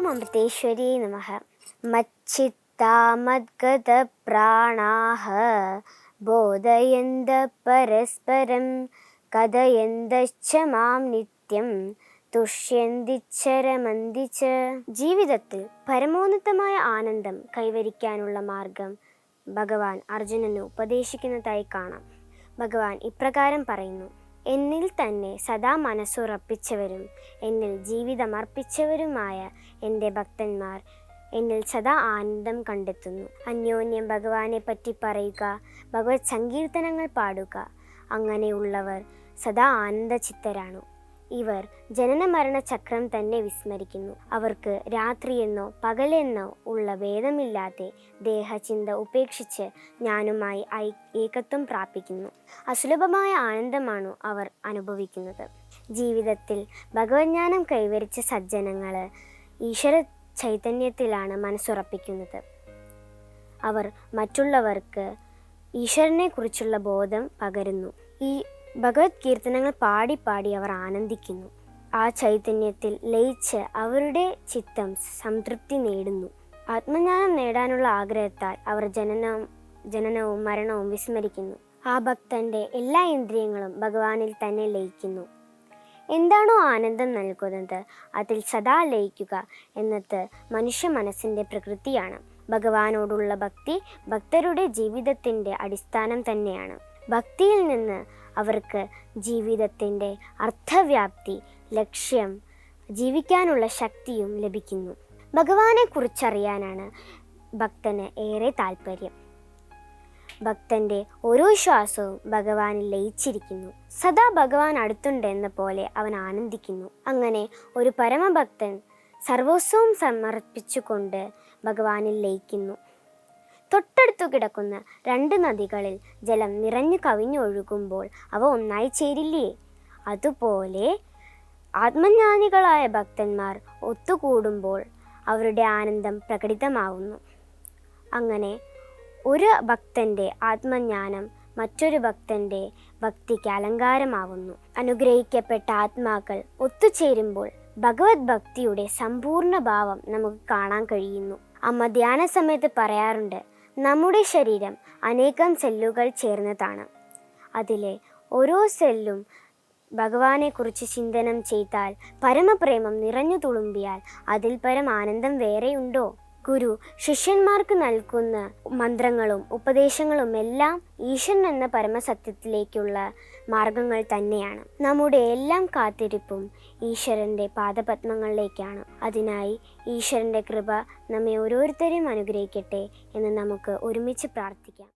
ഓം അമൃതേശ്വരി നമ. മച്ചിത്താമദ്ഗത പ്രാണാഹ ബോധയന്ത പരസ്പരം കഥയന്തശ്ച മാം നിത്യം തുഷ്യന്തിച്ചരമന്തിച്ച് ജീവിതത്തിൽ പരമോന്നതമായ ആനന്ദം കൈവരിക്കാനുള്ള മാർഗം ഭഗവാൻ അർജുനന് ഉപദേശിക്കുന്നതായി കാണാം. ഭഗവാൻ ഇപ്രകാരം പറയുന്നു. എന്നിൽ തന്നെ സദാ മനസ്സുറപ്പിച്ചവരും എന്നിൽ ജീവിതമർപ്പിച്ചവരുമായ എന്റെ ഭക്തന്മാർ എന്നിൽ സദാ ആനന്ദം കണ്ടെത്തുന്നു. അന്യോന്യം ഭഗവാനെ പറ്റി പറയുക ഭഗവത് സങ്കീർത്തനങ്ങൾ പാടുക അങ്ങനെയുള്ളവർ സദാ ആനന്ദചിത്തരാണു. ഇവർ ജനനമരണ ചക്രം തന്നെ വിസ്മരിക്കുന്നു. അവർക്ക് രാത്രിയെന്നോ പകലെന്നോ ഉള്ള ഭേദമില്ലാതെ ദേഹചിന്ത ഉപേക്ഷിച്ച് ഞാനുമായി ഏകത്വം പ്രാപിക്കുന്നു. അസുലഭമായ ആനന്ദമാണ് അവർ അനുഭവിക്കുന്നത്. ജീവിതത്തിൽ ഭഗവത്ജ്ഞാനം കൈവരിച്ച സജ്ജനങ്ങൾ ഈശ്വര ചൈതന്യത്തിലാണ് മനസ്സുറപ്പിക്കുന്നത്. അവർ മറ്റുള്ളവർക്ക് ഈശ്വരനെ കുറിച്ചുള്ള ബോധം പകരുന്നു. ഈ ഭഗവത് കീർത്തനങ്ങൾ പാടി പാടി അവർ ആനന്ദിക്കുന്നു. ആ ചൈതന്യത്തിൽ ലയിച്ച് അവരുടെ ചിത്തം സംതൃപ്തി നേടുന്നു. ആത്മജ്ഞാനം നേടാനുള്ള ആഗ്രഹത്താൽ അവർ ജനനം ജനനവും മരണവും വിസ്മരിക്കുന്നു. ആ ഭക്തന്റെ എല്ലാ ഇന്ദ്രിയങ്ങളും ഭഗവാനിൽ തന്നെ ലയിക്കുന്നു. എന്താണോ ആനന്ദം നൽകുന്നത് അതിൽ സദാ ലയിക്കുക എന്നത് മനുഷ്യ മനസ്സിന്റെ പ്രകൃതിയാണ്. ഭഗവാനോടുള്ള ഭക്തി ഭക്തരുടെ ജീവിതത്തിന്റെ അടിസ്ഥാനം തന്നെയാണ്. ഭക്തിയിൽ നിന്ന് അവർക്ക് ജീവിതത്തിന്റെ അർത്ഥവ്യാപ്തി ലക്ഷ്യം ജീവിക്കാനുള്ള ശക്തിയും ലഭിക്കുന്നു. ഭഗവാനെ കുറിച്ചറിയാനാണ് ഭക്തന് ഏറെ താല്പര്യം ഭക്തന്റെ ഓരോ ശ്വാസവും ഭഗവാനിൽ ലയിച്ചിരിക്കുന്നു. സദാ ഭഗവാൻ അടുത്തുണ്ടെന്ന പോലെ അവൻ ആനന്ദിക്കുന്നു. അങ്ങനെ ഒരു പരമഭക്തൻ സർവസ്വവും സമർപ്പിച്ചുകൊണ്ട് ഭഗവാനിൽ ലയിക്കുന്നു. തൊട്ടടുത്തു കിടക്കുന്ന രണ്ട് നദികളിൽ ജലം നിറഞ്ഞു കവിഞ്ഞൊഴുകുമ്പോൾ അവ ഒന്നായി ചേരില്ലേ? അതുപോലെ ആത്മജ്ഞാനികളായ ഭക്തന്മാർ ഒത്തുകൂടുമ്പോൾ അവരുടെ ആനന്ദം പ്രകടിതമാവുന്നു. അങ്ങനെ ഒരു ഭക്തന്റെ ആത്മജ്ഞാനം മറ്റൊരു ഭക്തന്റെ ഭക്തിക്ക് അലങ്കാരമാവുന്നു. അനുഗ്രഹിക്കപ്പെട്ട ആത്മാക്കൾ ഒത്തുചേരുമ്പോൾ ഭഗവത് ഭക്തിയുടെ സമ്പൂർണ ഭാവം നമുക്ക് കാണാൻ കഴിയുന്നു. അമ്മ ധ്യാന സമയത്ത് പറയാറുണ്ട് നമ്മുടെ ശരീരം അനേകം സെല്ലുകൾ ചേർന്നതാണ്. അതിലെ ഓരോ സെല്ലും ഭഗവാനെക്കുറിച്ച് ചിന്തനം ചെയ്താൽ പരമപ്രേമം നിറഞ്ഞു തുളുമ്പിയാൽ അതിൽ പരം ആനന്ദം വേറെയുണ്ടോ? ഗുരു ശിഷ്യന്മാർക്ക് നൽകുന്ന മന്ത്രങ്ങളും ഉപദേശങ്ങളും എല്ലാം ഈശ്വരൻ എന്ന പരമസത്യത്തിലേക്കുള്ള മാർഗങ്ങൾ തന്നെയാണ്. നമ്മുടെ എല്ലാം കാത്തിരിപ്പും ഈശ്വരന്റെ പാദപത്മങ്ങളിലേക്കാണ്. അതിനായി ഈശ്വരന്റെ കൃപ നമ്മെ ഓരോരുത്തരെയും അനുഗ്രഹിക്കട്ടെ എന്ന് നമുക്ക് ഒരുമിച്ച് പ്രാർത്ഥിക്കാം.